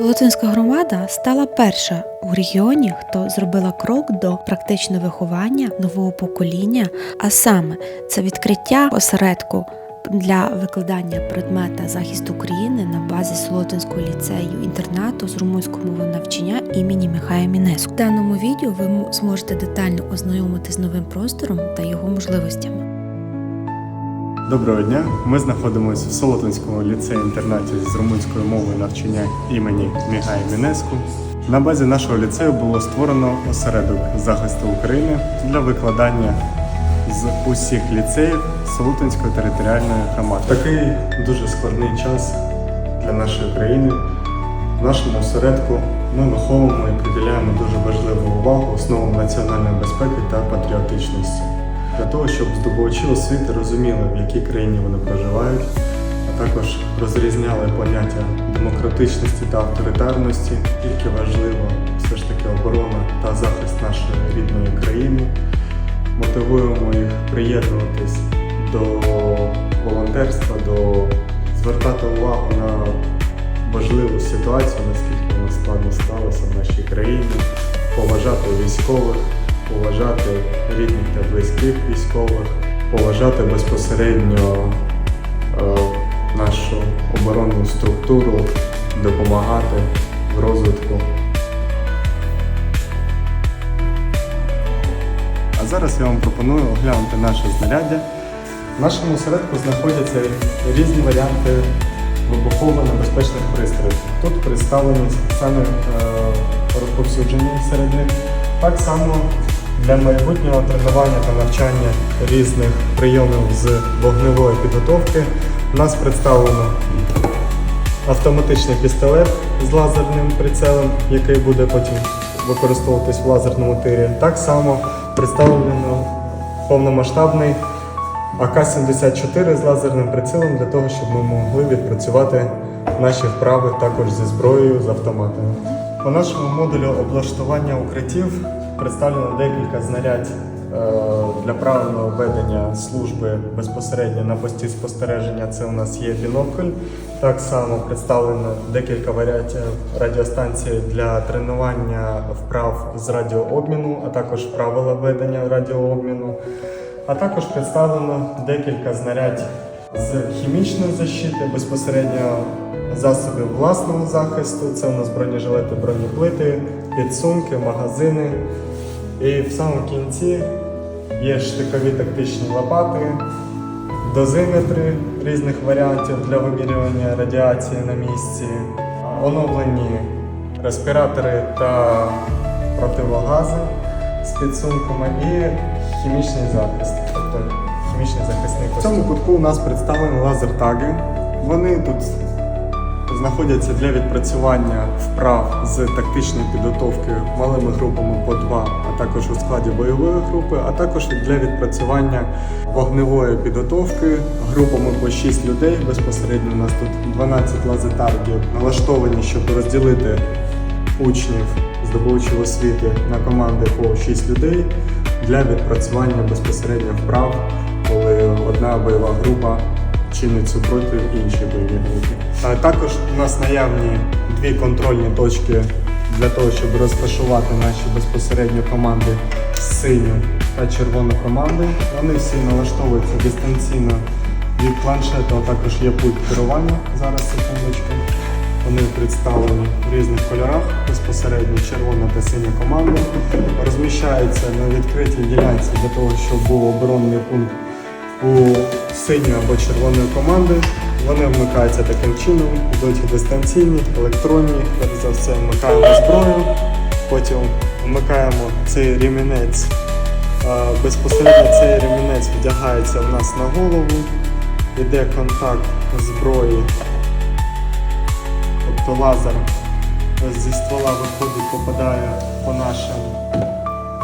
Волотинська громада стала перша у регіоні, хто зробила крок до практичного виховання нового покоління, а саме це відкриття осередку для викладання предмета захист України на базі Солотинського ліцею інтернату з румунського мови навчання імені Михая Мінеску. В даному відео ви зможете детально ознайомитися з новим простором та його можливостями. Доброго дня! Ми знаходимося в Солотинському ліцеї-інтернаті з румунською мовою навчання імені Мігая Мінеску. На базі нашого ліцею було створено осередок захисту України для викладання з усіх ліцеїв Солотинської територіальної громади. Такий дуже складний час для нашої країни. В нашому осередку ми виховуємо і приділяємо дуже важливу увагу основам національної безпеки та патріотичності для того, щоб здобувачі освіти розуміли, в якій країні вони проживають, а також розрізняли поняття демократичності та авторитарності. Тільки важливо все ж таки оборона та захист нашої рідної країни. Мотивуємо їх приєднуватись до волонтерства, до звертати увагу на важливу ситуацію, наскільки вона складно сталося в нашій країні, поважати військових, поважати рідних та близьких військових, поважати безпосередньо е, нашу оборонну структуру, допомагати в розвитку. А зараз я вам пропоную оглянути наше знаряддя. В нашому осередку знаходяться різні варіанти вибухово-небезпечних пристроїв. Тут представлені саме розповсюджені серед них. Так само для майбутнього тренування та навчання різних прийомів з вогневої підготовки у нас представлено автоматичний пістолет з лазерним прицелом, який буде потім використовуватись в лазерному тирі. Так само представлено повномасштабний АК-74 з лазерним прицілом для того, щоб ми могли відпрацювати наші вправи також зі зброєю з автоматами. По нашому модулю облаштування укриттів представлено декілька знарядь е, для правильного ведення служби безпосередньо на пості спостереження. Це у нас є бінокль. Так само представлено декілька варіантів радіостанцій для тренування вправ з радіообміну, а також правила ведення радіообміну. А також представлено декілька знарядь з хімічної защити, безпосередньо засобів власного захисту. Це у нас бронежилети, бронеплити, підсумки, магазини. І в самому кінці є штикові тактичні лопати, дозиметри різних варіантів для вимірювання радіації на місці, оновлені респіратори та противогази з підсумками і хімічний захист, тобто хімічний захисний костюм. В цьому кутку у нас представлені лазертаги. Вони тут знаходяться для відпрацювання вправ з тактичної підготовки малими групами по два, а також у складі бойової групи, а також для відпрацювання вогневої підготовки групами по 6 людей. Безпосередньо у нас тут 12 лазертагів налаштовані, щоб розділити учнів, здобувачів освіти на команди по 6 людей для відпрацювання безпосередньо вправ, коли одна бойова група чинить супротив іншій бойовій групі. А також у нас наявні дві контрольні точки для того, щоб розташувати наші безпосередньо команди синю та червону команди. Вони всі налаштовуються дистанційно від планшету, а також є пульт керування. Зараз секундочку. Вони представлені в різних кольорах, безпосередньо червона та синя команда. Розміщаються на відкритій ділянці для того, щоб був оборонний пункт у синьої або червоної команди. Вони вмикаються таким чином, йдуть дистанційні, електронні, перш за все вмикаємо зброю, потім вмикаємо цей ремінець. Е, Безпосередньо цей ремінець вдягається в нас на голову, йде контакт зброї Тобто лазер зі ствола виходить, попадає по нашим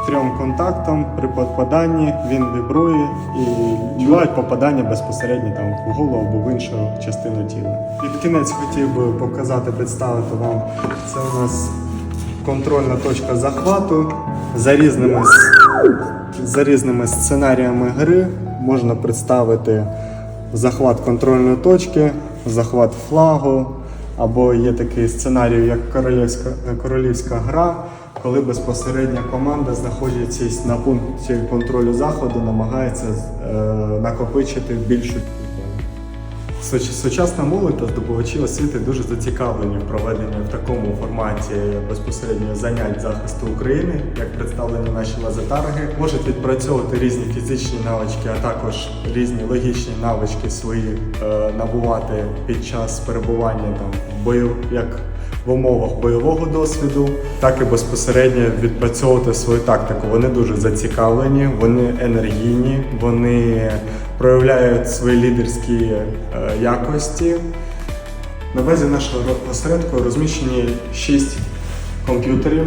трьом контактам. При попаданні він вібрує і відбувають попадання безпосередньо там в голову або в іншу частину тіла. Під кінець хотів би показати, представити вам. Це у нас контрольна точка захвату за різними, за різними сценаріями гри можна представити захват контрольної точки, захват флагу, Або є такий сценарій, як королівська, королівська гра, коли безпосередня команда, знаходячись на пункті контролю заходу, намагається е, накопичити більшу кількість. Сучасна молодь та здобувачі освіти дуже зацікавлені в проведенні в такому форматі безпосередньо занять захисту України, як представлені наші лазетарги, можуть відпрацьовувати різні фізичні навички, а також різні логічні навички свої е, набувати під час перебування там в бою, як в умовах бойового досвіду, так і безпосередньо відпрацьовувати свою тактику. Вони дуже зацікавлені, вони енергійні, вони проявляють свої лідерські е, якості. На базі нашого осередку розміщені 6 комп'ютерів,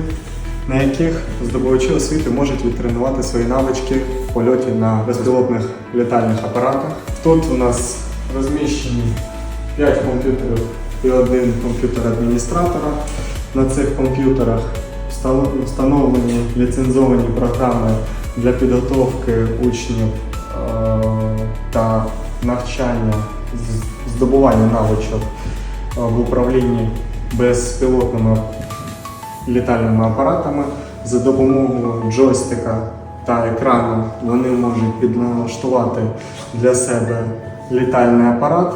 на яких здобувачі освіти можуть відтренувати свої навички в польоті на безпілотних літальних апаратах. Тут у нас розміщені 5 комп'ютерів і один комп'ютер адміністратора. На цих комп'ютерах встановлені ліцензовані програми для підготовки учнів е, та навчання здобування навичок е, в управлінні безпілотними літальними апаратами. За допомогою джойстика та екрану вони можуть підлаштувати для себе літальний апарат,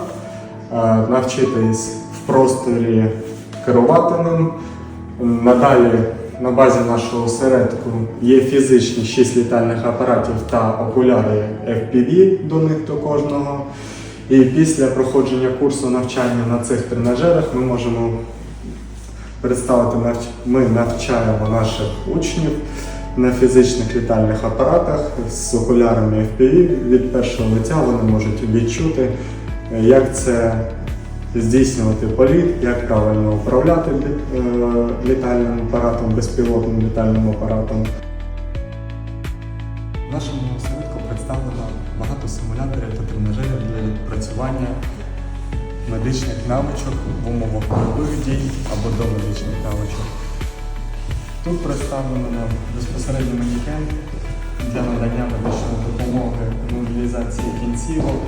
е, навчитись просторі керувати ним. Надалі на базі нашого осередку є фізичні 6 літальних апаратів та окуляри FPV до них до кожного. І після проходження курсу навчання на цих тренажерах ми можемо представити ми навчаємо наших учнів на фізичних літальних апаратах з окулярами FPV. Від першого лиця вони можуть відчути, як це здійснювати політ, як правильно управляти е, літальним апаратом, безпілотним літальним апаратом. В нашому осередку представлено багато симуляторів та тренажерів для відпрацювання медичних навичок в умовах бойових дій або до медичних навичок. Тут представлено безпосередньо манікен для надання медичної допомоги мобілізації кінцівок,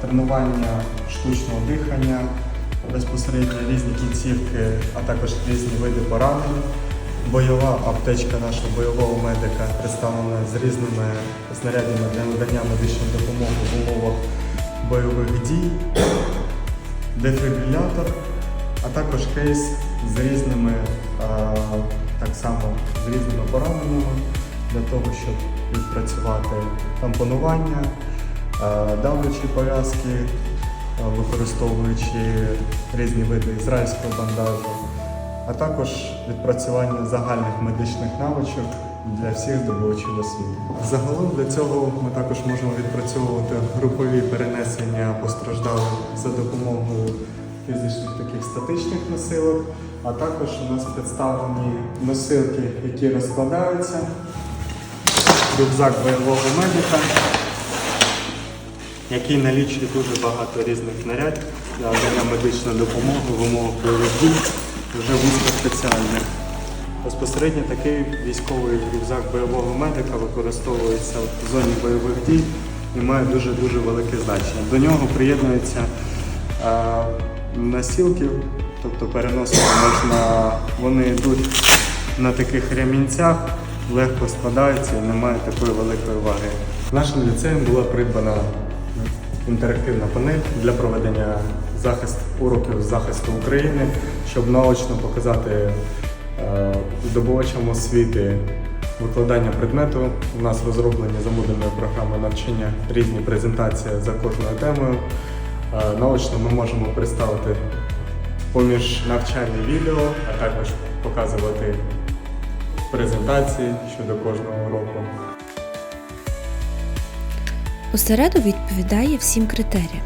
тренування штучного дихання, безпосередньо різні кінцівки, а також різні види поранень. Бойова аптечка нашого бойового медика представлена з різними знарядами для надання медичної допомоги в умовах бойових дій, дефібрилятор, а також кейс з різними, так само з різними пораненнями для того, щоб відпрацювати тампонування, давлячі пов'язки, використовуючи різні види ізраїльського бандажу, а також відпрацювання загальних медичних навичок для всіх здобувачів освіти. Загалом для цього ми також можемо відпрацьовувати групові перенесення постраждалих за допомогою фізичних таких статичних носилок, а також у нас представлені носилки, які розкладаються, рюкзак бойового медика, який налічує дуже багато різних нарядь для медичної допомоги в умовах бойових дій, вже вузькоспеціальних. Безпосередньо такий військовий рюкзак бойового медика використовується в зоні бойових дій і має дуже-дуже велике значення. До нього приєднуються е, насілки, тобто переносити можна, вони йдуть на таких ремінцях, легко складаються і не мають такої великої ваги. Нашим ліцеєм була придбана інтерактивна панель для проведення захист, уроків захисту України, щоб наочно показати е, здобувачам освіти викладання предмету. У нас розроблені за модульною програмою навчання різні презентації за кожною темою. Е, Наочно ми можемо представити поміж навчальне відео, а також показувати презентації щодо кожного уроку. Осередок відповідає всім критеріям.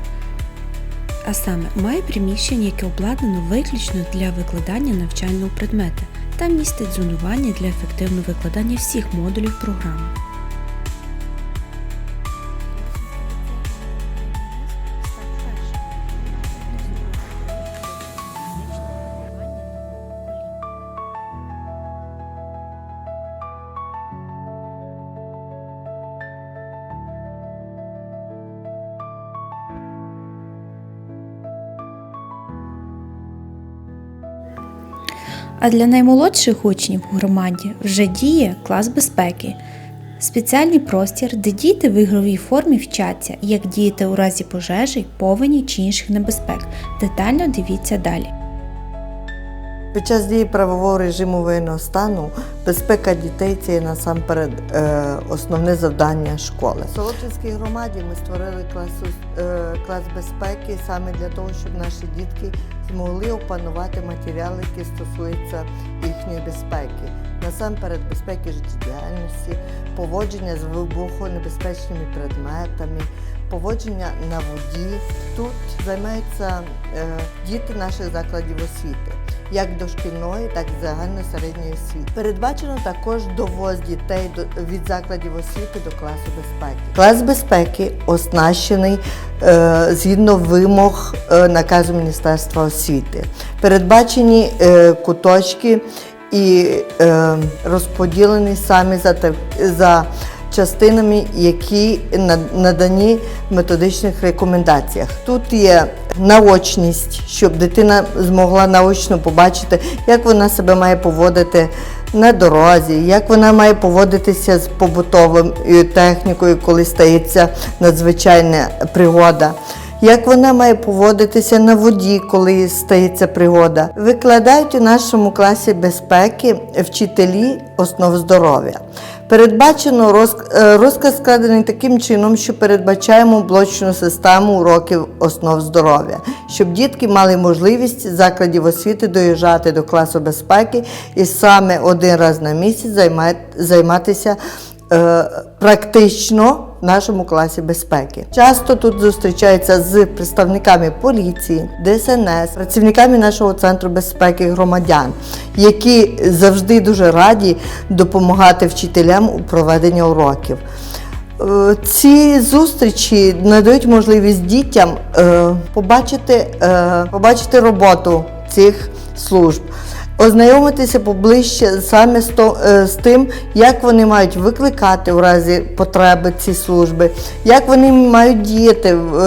А саме має приміщення, яке обладнано виключно для викладання навчального предмета та містить зонування для ефективного викладання всіх модулів програми. А для наймолодших учнів у громаді вже діє клас безпеки. Спеціальний простір, де діти в ігровій формі вчаться, як діяти у разі пожежі, повені чи інших небезпек. Детально дивіться далі. Під час дії правового режиму воєнного стану безпека дітей це є насамперед е, основне завдання школи. В Солотвинській громаді ми створили класу, е, клас безпеки саме для того, щоб наші дітки змогли опанувати матеріали, які стосуються їхньої безпеки. Насамперед безпеки життєдіяльності, поводження з вибухонебезпечними предметами, поводження на воді. Тут займаються е, діти наших закладів освіти як дошкільної, так і загальної середньої освіти. Передбачено також довоз дітей до- від закладів освіти до класу безпеки. Клас безпеки оснащений е, згідно вимог е, наказу Міністерства освіти. Передбачені е, куточки і е, розподілені самі за, за частинами, які на- надані в методичних рекомендаціях. Тут є наочність, щоб дитина змогла наочно побачити, як вона себе має поводити на дорозі, як вона має поводитися з побутовою технікою, коли стається надзвичайна пригода. Як вона має поводитися на воді, коли стається пригода, викладають у нашому класі безпеки вчителі основ здоров'я. Передбачено роз- е, розказ складений таким чином, що передбачаємо блочну систему уроків основ здоров'я, щоб дітки мали можливість закладів освіти доїжджати до класу безпеки і саме один раз на місяць займа- займатися практично в нашому класі безпеки. Часто тут зустрічаються з представниками поліції, ДСНС, працівниками нашого центру безпеки громадян, які завжди дуже раді допомагати вчителям у проведенні уроків. Е, Ці зустрічі надають можливість дітям е, побачити, е, побачити роботу цих служб, ознайомитися поближче саме е, з тим, як вони мають викликати у разі потреби ці служби, як вони мають діяти в,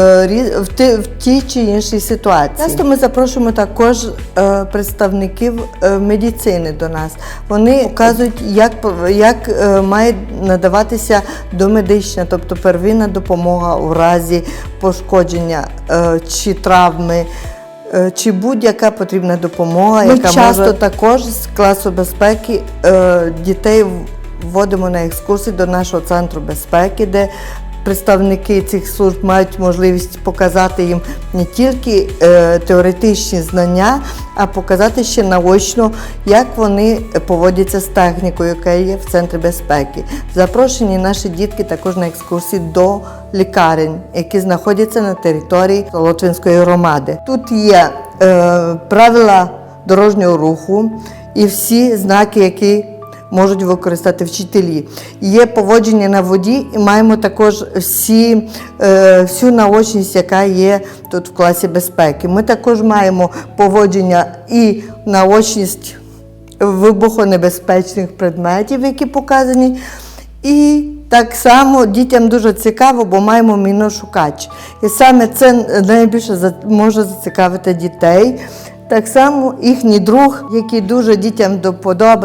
е, тій чи іншій ситуації. Часто ми запрошуємо також е, представників медицини до нас. Вони показують, як, як має надаватися домедична, тобто первинна допомога у разі пошкодження чи травми. Е, Чи будь-яка потрібна допомога, Ми яка часто може також з класу безпеки е, дітей вводимо на екскурсії до нашого центру безпеки, де представники цих служб мають можливість показати їм не тільки е, теоретичні знання, а показати ще наочно, як вони поводяться з технікою, яка є в центрі безпеки. Запрошені наші дітки також на екскурсії до лікарень, які знаходяться на території Солотвинської громади. Тут є е, правила дорожнього руху і всі знаки, які можуть використати вчителі. Є поводження на воді, і маємо також всі, е, всю наочність, яка є тут в класі безпеки. Ми також маємо поводження і наочність вибухонебезпечних предметів, які показані. І так само дітям дуже цікаво, бо маємо міношукач. І саме це найбільше може зацікавити дітей. Так само їхній друг, який дуже дітям до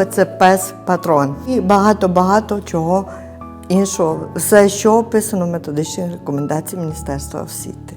це пес патрон. І багато-багато чого іншого. Все, що описано в методичних рекомендаціях Міністерства освіти.